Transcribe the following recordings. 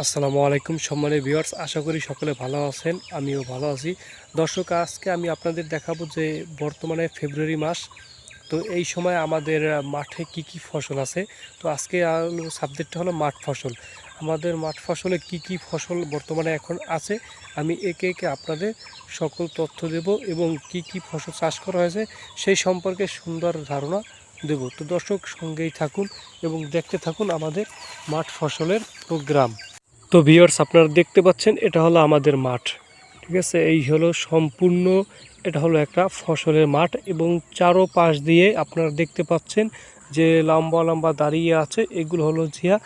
আসসালামু আলাইকুম সম্মানের ভিউয়ার্স, আশা করি সকলে ভালো আছেন, আমিও ভালো আছি। দর্শক, আজকে আমি আপনাদের দেখাবো যে বর্তমানে ফেব্রুয়ারি মাস, তো এই সময় আমাদের মাঠে কি কি ফসল আছে? তো আজকে সাবজেক্টটা হলো মাঠ ফসল। আমাদের মাঠ ফসলে কি কি ফসল বর্তমানে এখন আছে, আমি একে একে আপনাদের সকল তথ্য দেব এবং কি কি ফসল চাষ করা হয়েছে, সেই সম্পর্কে সুন্দর ধারণা দেব। তো দর্শক, সঙ্গেই থাকুন এবং দেখতে থাকুন আমাদের মাঠ ফসলের প্রোগ্রাম। তো ভিউয়ার্স আপনারা দেখতে পাচ্ছেন, এটা হলো আমাদের মাঠ। ঠিক আছে? এই হলো সম্পূর্ণ, এটা হলো একটা ফসলের মাঠ এবং চারো পাশ দিয়ে আপনারা দেখতে পাচ্ছেন যে লম্বা লম্বা দাঁড়িয়ে আছে, এগুলো হলো জিয়া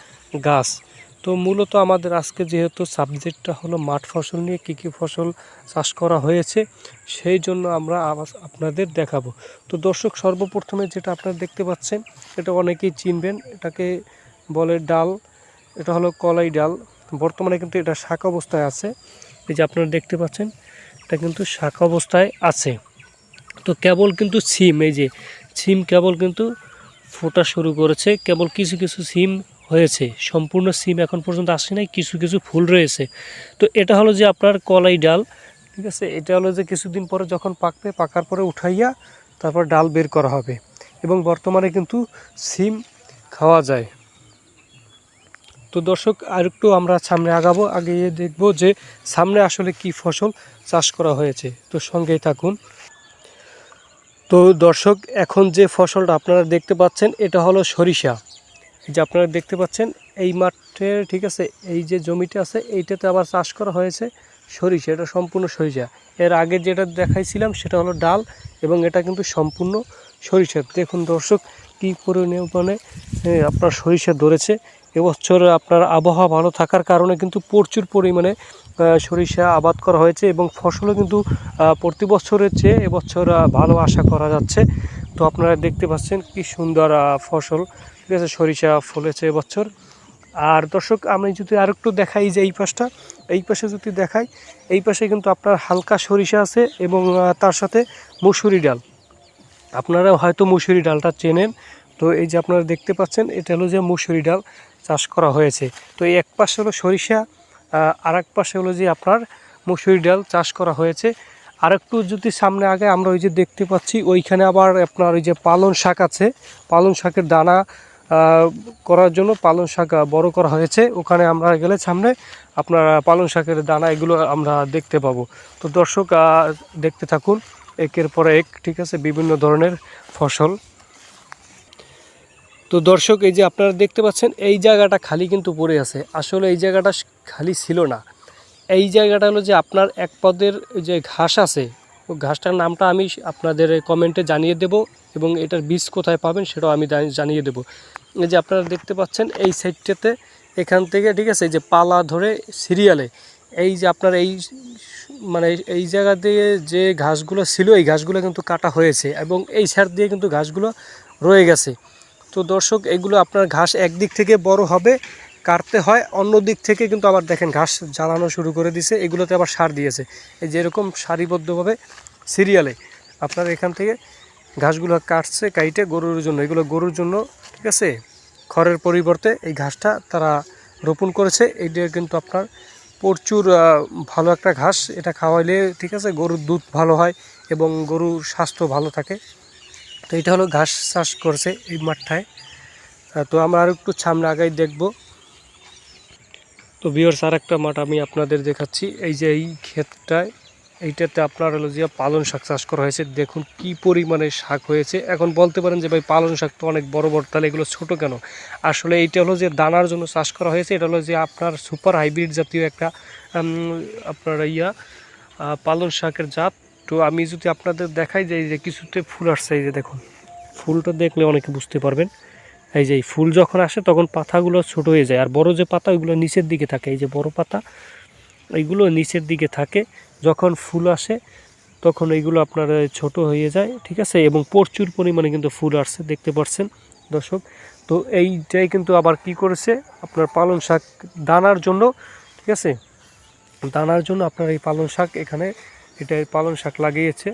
গাছ। তো মূলত আমাদের আজকে যেহেতু সাবজেক্টটা হলো মাঠ ফসল নিয়ে, কী কী ফসল চাষ করা হয়েছে, সেই জন্য আমরা আপনাদের দেখাবো। তো দর্শক, সর্বপ্রথমে যেটা আপনারা দেখতে পাচ্ছেন এটা অনেকেই চিনবেন, এটাকে বলে ডাল, এটা হলো কলাই ডাল। বর্তমানে কিন্তু এটা শাখা অবস্থায় আছে। এই যে আপনারা দেখতে পাচ্ছেন, এটা কিন্তু শাখা অবস্থায় আছে। তো কেবল কিন্তু সিম, এই যে সিম কেবল কিন্তু ফোটা শুরু করেছে, কেবল কিছু কিছু সিম হয়েছে। সম্পূর্ণ সিম এখন পর্যন্ত আসে নাই, কিছু কিছু ফুল রয়েছে। তো এটা হলো যে আপনার কলাই ডাল, ঠিক আছে? এটা হলো যে কিছুদিন পরে যখন পাকবে, পাকার পরে উঠাইয়া তারপর ডাল বের করা হবে। এবং বর্তমানে কিন্তু সিম খাওয়া যায়। তো দর্শক, আরেকটু আমরা সামনে আগাবো আগে দেখব যে সামনে আসলে কি ফসল চাষ করা হয়েছে। তো সঙ্গেই থাকুন। তো দর্শক, এখন যে ফসলটা আপনারা দেখতে পাচ্ছেন, এটা হলো সরিষা। যে আপনারা দেখতে পাচ্ছেন, এই মাঠে, ঠিক আছে, এই যে জমিটা আছে, এইটাতে আবার চাষ করা হয়েছে সরিষা। এটা সম্পূর্ণ সরিষা। এর আগে যেটা দেখাইছিলাম, সেটা হলো ডাল, এবং এটা কিন্তু সম্পূর্ণ সরিষা। দেখুন দর্শক, কী পরিমাণে আপনার সরিষা ধরেছে। এবছর আপনার আবহাওয়া ভালো থাকার কারণে কিন্তু প্রচুর পরিমাণে সরিষা আবাদ করা হয়েছে এবং ফসলও কিন্তু প্রতি বছরের চেয়ে এবছর ভালো আশা করা যাচ্ছে। তো আপনারা দেখতে পাচ্ছেন কি সুন্দর ফসল। ঠিক আছে, সরিষা ফলেছে এবছর। আর দর্শক, আমি যদি আরেকটু দেখাই যে এই পাশটা, এই পাশে যদি দেখাই, এই পাশে কিন্তু আপনার হালকা সরিষা আছে এবং তার সাথে মুসুরি ডাল। আপনারা হয়তো মুসুরি ডালটা চেনেন। তো এই যে আপনারা দেখতে পাচ্ছেন, এটা হলো যে মুসুরি ডাল। চাষ করা হয়েছে। তো এই এক পাশে হলো সরিষা আর এক পাশে হলো যে আপনার মুসুরি ডাল চাষ করা হয়েছে। আর একটু যদি সামনে আগে আমরা ওই যে দেখতে পাচ্ছি, ওইখানে আবার আপনার ওই যে পালন শাক আছে। পালন শাকের দানা করার জন্য পালন শাক বড় করা হয়েছে। ওখানে আমরা গেলে সামনে আপনার পালন শাকের দানা এগুলো আমরা দেখতে পাবো। তো দর্শক দেখতে থাকুন, একের পর এক, ঠিক আছে, বিভিন্ন ধরনের ফসল। তো দর্শক, এই যে আপনারা দেখতে পাচ্ছেন, এই জায়গাটা খালি কিন্তু পড়ে আছে। আসলে এই জায়গাটা খালি ছিল না। এই জায়গাটা হলো যে আপনার এক পদের যে ঘাস আছে ঘাসটার নামটা আমি আপনাদের কমেন্টে জানিয়ে দেব এবং এটার বীজ কোথায় পাবেন সেটাও আমি জানি- জানিয়ে দেব। এই যে আপনারা দেখতে পাচ্ছেন, এই সাইডটাতে এখান থেকে, ঠিক আছে, এই যে পালা ধরে সিরিয়ালে, এই যে আপনার এই মানে এই জায়গা দিয়ে যে ঘাসগুলো ছিল, এই ঘাসগুলো কিন্তু কাটা হয়েছে এবং এই সার দিয়ে কিন্তু ঘাসগুলো রয়ে গেছে। তো দর্শক, এগুলো আপনার ঘাস একদিক থেকে বড় হবে, কাটতে হয়, অন্য দিক থেকে কিন্তু আবার দেখেন ঘাস জ্বালানো শুরু করে দিছে, এগুলোতে আবার সার দিয়েছে। এই যেরকম সারিবদ্ধভাবে সিরিয়ালে আপনার এখান থেকে ঘাসগুলো কাটছে, কাইটে গরুর জন্য, এগুলো গরুর জন্য, ঠিক আছে? খড়ের পরিবর্তে এই ঘাসটা তারা রোপণ করেছে, এইটা কিন্তু আপনার প্রচুর ভালো একটা ঘাস, এটা খাওয়াইলে, ঠিক আছে, গরুর দুধ ভালো হয় এবং গরুর স্বাস্থ্য ভালো থাকে। তো এটা হলো ঘাস চাষ করছে এই মাঠটায়। তো আমরা আর একটু সামনে আগাই দেখব। তো বিয়র্স আর একটা মাঠ আমি আপনাদের দেখাচ্ছি। এই যে এই ক্ষেতটায়, এইটাতে আপনার হলো যে পালন শাক চাষ করা হয়েছে। দেখুন কি পরিমাণে শাক হয়েছে। এখন বলতে পারেন যে ভাই, পালন শাক তো অনেক বড় বড়, তাহলে এগুলো ছোট কেন? আসলে এইটা হলো যে দানার জন্য চাষ করা হয়েছে। এটা হলো যে আপনার সুপার হাইব্রিড জাতীয় একটা আপনার ইয়া পালন শাকের জাত। তো আমি যদি আপনাদের দেখাই যে এই যে কিছুতে ফুল আসছে, এই যে দেখুন, ফুলটা দেখলে অনেকে বুঝতে পারবেন। এই যে ফুল যখন আসে, তখন পাতাগুলো ছোট হয়ে যায়। আর বড় যে পাতা, ওইগুলো নিচের দিকে থাকে। এই যে বড় পাতা, এইগুলো নিচের দিকে থাকে। যখন ফুল আসে, তখন এইগুলো আপনার ছোট হয়ে যায়, ঠিক আছে? এবং প্রচুর পরিমাণে কিন্তু ফুল আসছে, দেখতে পাচ্ছেন দর্শক। তো এইটাই কিন্তু আবার কি করেছে? আপনার পালং শাক দানার জন্য, ঠিক আছে? দানার জন্য আপনার এই পালং শাক এখানে এটা পালং শাক লাগিয়েছে।